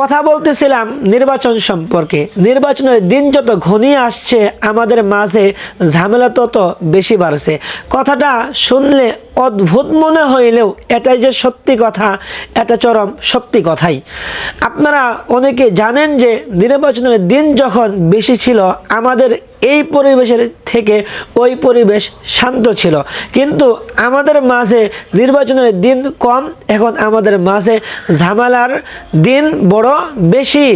কথা বলতেছিলাম নির্বাচন সম্পর্কে। নির্বাচনের দিন যত ঘনিয়ে আসছে, আমাদের মাঝে ঝামেলা তত বেশি বাড়ছে। কথাটা শুনলে অদ্ভুত মনে হইলেও এটাই যে সত্যি কথা, এটা চরম সত্যি কথাই। আপনারা অনেকে জানেন যে নির্বাচনের দিন যখন বেশি ছিল, আমাদের এই পরিবেশের থেকে ওই পরিবেশ শান্ত ছিল। কিন্তু আমাদের মাঝে নির্বাচনের দিন কম, এখন আমাদের মাঝে ঝামেলার দিন বড় বেশি।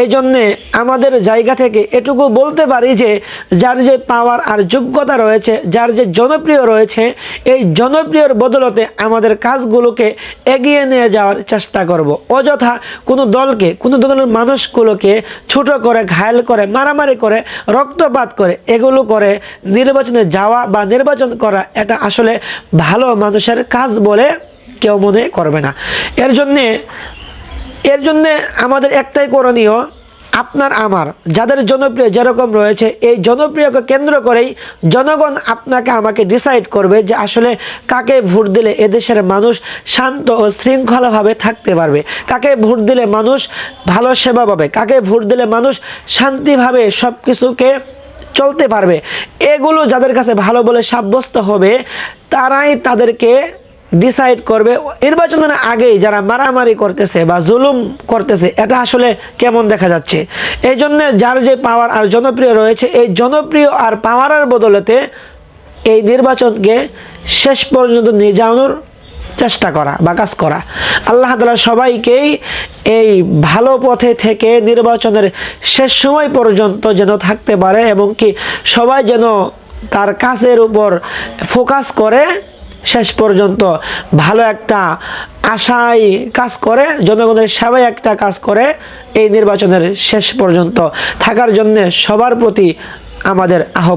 এই জন্যে আমাদের জায়গা থেকে এটুকু বলতে পারি যে, যার যে পাওয়ার আর যোগ্যতা রয়েছে, যার যে জনপ্রিয় রয়েছে, এই জনপ্রিয়র বদলতে আমাদের কাজগুলোকে এগিয়ে নিয়ে যাওয়ার চেষ্টা করব। অযথা কোনো দলকে, কোনো দলের মানুষগুলোকে ছোট করে, ঘায়েল করে, মারামারি করে, রক্তপাত করে, এগুলো করে নির্বাচনে যাওয়া বা নির্বাচন করা এটা আসলে ভালো মানুষের কাজ বলে কেউ মনে করবে না। এর জন্যে এর জন্যে আমাদের একটাই করণীয় আপনার, আমার, যাদের জনপ্রিয় যেরকম রয়েছে, এই জনপ্রিয়কে কেন্দ্র করেই জনগণ আপনাকে, আমাকে ডিসাইড করবে যে আসলে কাকে ভোট দিলে এদেশের মানুষ শান্ত ও শৃঙ্খলাভাবে থাকতে পারবে। কাকে ভোট দিলে মানুষ ভালো সেবা পাবে? কাকে ভোট দিলে মানুষ শান্তিভাবে সব কিছুকে চলতে পারবে? এগুলো যাদের কাছে ভালো বলে সাব্যস্ত হবে, তারাই তাদেরকে ডিসাইড করবে। নির্বাচনের আগেই যারা মারামারি করতেছে বা জুলুম করতেছে, এটা আসলে কেমন দেখা যাচ্ছে? এই জন্য যার যে পাওয়ার আর জনপ্রিয় রয়েছে, এই জনপ্রিয় আর পাওয়ারের বদলেতে এই নির্বাচনকে শেষ পর্যন্ত নিয়ে যাওয়ানোর চেষ্টা করা বা কাজ করা। আল্লাহ তালা সবাইকেই এই ভালো পথে থেকে নির্বাচনের শেষ সময় পর্যন্ত যেন থাকতে পারে এবং কি সবাই যেন তার কাজের উপর ফোকাস করে শেষ পর্যন্ত ভালো একটা আশায় কাজ করে, জনগণের সেবায় একটা কাজ করে এই নির্বাচনের শেষ পর্যন্ত থাকার জন্য সবার প্রতি আমাদের আহ্বান।